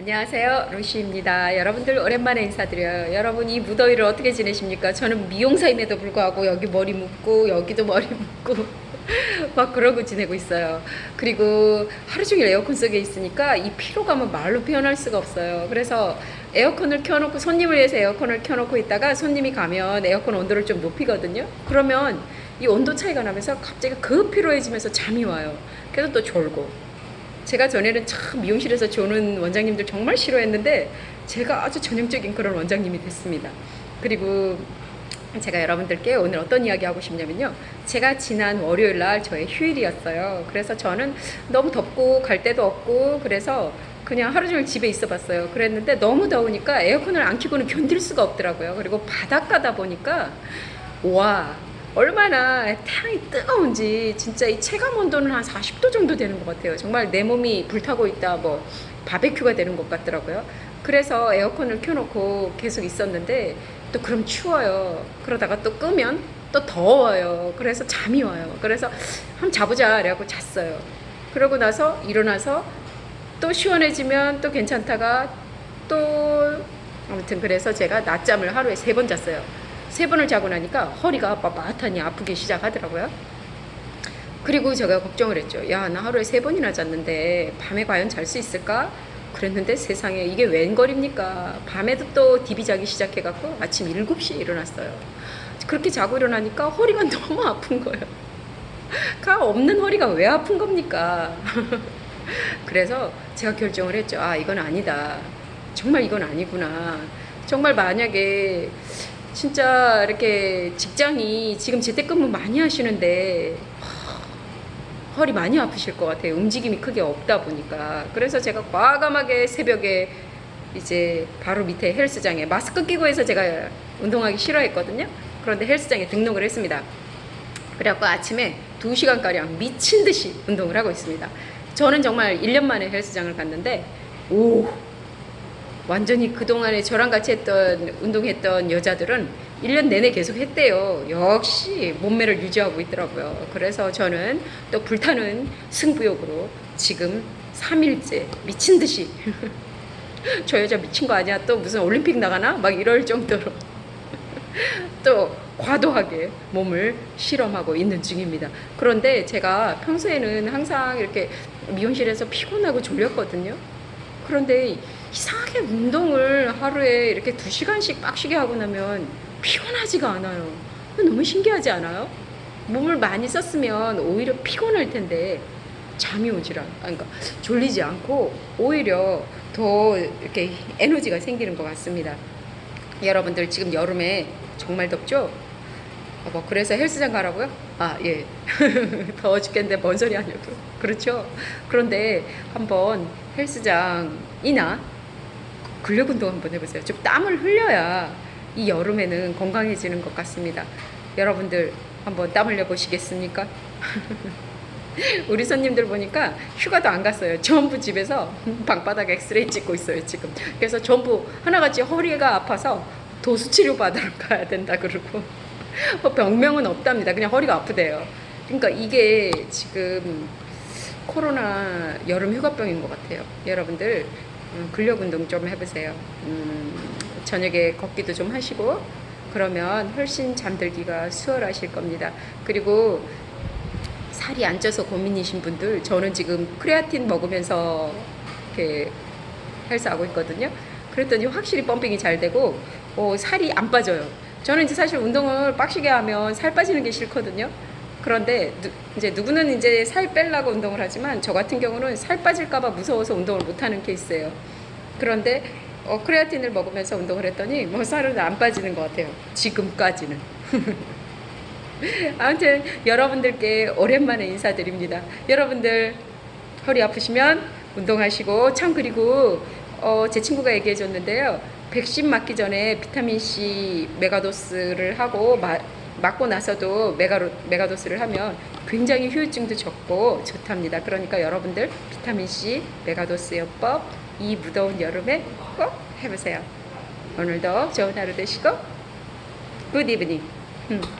안녕하세요. 루시입니다. 여러분들 오랜만에 인사드려요. 여러분 이 무더위를 어떻게 지내십니까? 저는 미용사임에도 불구하고 여기 머리 묶고 여기도 머리 묶고 막 그러고 지내고 있어요. 그리고 하루 종일 에어컨 속에 있으니까 이 피로감은 말로 표현할 수가 없어요. 그래서 에어컨을 켜놓고 손님을 위해서 에어컨을 켜놓고 있다가 손님이 가면 에어컨 온도를 좀 높이거든요. 그러면 이 온도 차이가 나면서 갑자기 급 피로해지면서 잠이 와요. 그래서 또 졸고 제가 전에는 참 미용실에서 조는 원장님들 정말 싫어했는데 제가 아주 전형적인 그런 원장님이 됐습니다. 그리고 제가 여러분들께 오늘 어떤 이야기 하고 싶냐면요. 제가 지난 월요일 날 저의 휴일이었어요. 그래서 저는 너무 덥고 갈 데도 없고 그래서 그냥 하루 종일 집에 있어 봤어요. 그랬는데 너무 더우니까 에어컨을 안 켜고는 견딜 수가 없더라고요. 그리고 바닷가다 보니까 와 얼마나 태양이 뜨거운지 진짜 이 체감 온도는 한 40도 정도 되는 것 같아요. 정말 내 몸이 불타고 있다 뭐 바베큐가 되는 것 같더라고요. 그래서 에어컨을 켜놓고 계속 있었는데 또 그럼 추워요. 그러다가 또 끄면 또 더워요. 그래서 잠이 와요. 그래서 한번 자보자 그래갖고 잤어요. 그러고 나서 일어나서 또 시원해지면 또 괜찮다가 또 아무튼 그래서 제가 낮잠을 하루에 세 번 잤어요. 세 번을 자고 나니까 허리가 빳빳하니 아프기 시작하더라고요. 그리고 제가 걱정을 했죠. 야, 나 하루에 세 번이나 잤는데 밤에 과연 잘 수 있을까? 그랬는데 세상에 이게 웬걸입니까? 밤에도 또 디비 자기 시작해갖고 아침 7시에 일어났어요. 그렇게 자고 일어나니까 허리가 너무 아픈 거예요. 가 없는 허리가 왜 아픈 겁니까? 그래서 제가 결정을 했죠. 아, 이건 아니다. 정말 이건 아니구나. 정말 만약에 진짜 이렇게 직장이 지금 재택근무 많이 하시는데 허리 많이 아프실 것 같아요. 움직임이 크게 없다 보니까. 그래서 제가 과감하게 새벽에 이제 바로 밑에 헬스장에 마스크 끼고 해서 제가 운동하기 싫어했거든요. 그런데 헬스장에 등록을 했습니다. 그래갖고 아침에 2시간가량 미친 듯이 운동을 하고 있습니다. 저는 정말 1년 만에 헬스장을 갔는데, 오, 완전히 그동안에 저랑 같이 했던, 운동했던 여자들은 1년 내내 계속 했대요. 역시 몸매를 유지하고 있더라고요. 그래서 저는 또 불타는 승부욕으로 지금 3일째 미친 듯이 저 여자 미친 거 아니야? 또 무슨 올림픽 나가나? 막 이럴 정도로 또 과도하게 몸을 실험하고 있는 중입니다. 그런데 제가 평소에는 항상 이렇게 미용실에서 피곤하고 졸렸거든요. 그런데 이상하게 운동을 하루에 이렇게 두 시간씩 빡시게 하고 나면 피곤하지가 않아요. 너무 신기하지 않아요? 몸을 많이 썼으면 오히려 피곤할 텐데 잠이 오질 않, 아니, 그러니까 졸리지 않고 오히려 더 이렇게 에너지가 생기는 것 같습니다. 여러분들 지금 여름에 정말 덥죠? 어, 뭐 그래서 헬스장 가라고요? 아 예. 더워 죽겠는데 뭔 소리 하냐고. 그렇죠. 그런데 한번 헬스장이나 근력 운동 한번 해보세요. 좀 땀을 흘려야 이 여름에는 건강해지는 것 같습니다. 여러분들 한번 땀 흘려 보시겠습니까? 우리 손님들 보니까 휴가도 안 갔어요. 전부 집에서 방바닥 엑스레이 찍고 있어요, 지금. 그래서 전부 하나같이 허리가 아파서 도수 치료 받으러 가야 된다 그러고 뭐 병명은 없답니다. 그냥 허리가 아프대요. 그러니까 이게 지금 코로나 여름 휴가병인 것 같아요. 여러분들 음, 근력 운동 좀 해보세요. 음, 저녁에 걷기도 좀 하시고 그러면 훨씬 잠들기가 수월하실 겁니다. 그리고 살이 안 쪄서 고민이신 분들 저는 지금 크레아틴 먹으면서 이렇게 헬스하고 있거든요. 그랬더니 확실히 펌핑이 잘 되고 어, 살이 안 빠져요. 저는 이제 사실 운동을 빡시게 하면 살 빠지는 게 싫거든요. 그런데 누, 이제 누구는 이제 살 빼려고 운동을 하지만 저 같은 경우는 살 빠질까봐 무서워서 운동을 못 하는 케이스예요. 그런데 어, 크레아틴을 먹으면서 운동을 했더니 뭐 살은 안 빠지는 것 같아요. 지금까지는. 아무튼 여러분들께 오랜만에 인사드립니다. 여러분들 허리 아프시면 운동하시고 참 그리고 어, 제 친구가 얘기해 줬는데요. 백신 맞기 전에 비타민 C 메가도스를 하고 마, 맞고 나서도 메가로, 메가도스를 하면 굉장히 휴유증도 적고 좋답니다. 그러니까 여러분들 비타민 C 메가도스 요법 이 무더운 여름에 꼭 해보세요. 오늘도 좋은 하루 되시고 굿 이브닝. 음.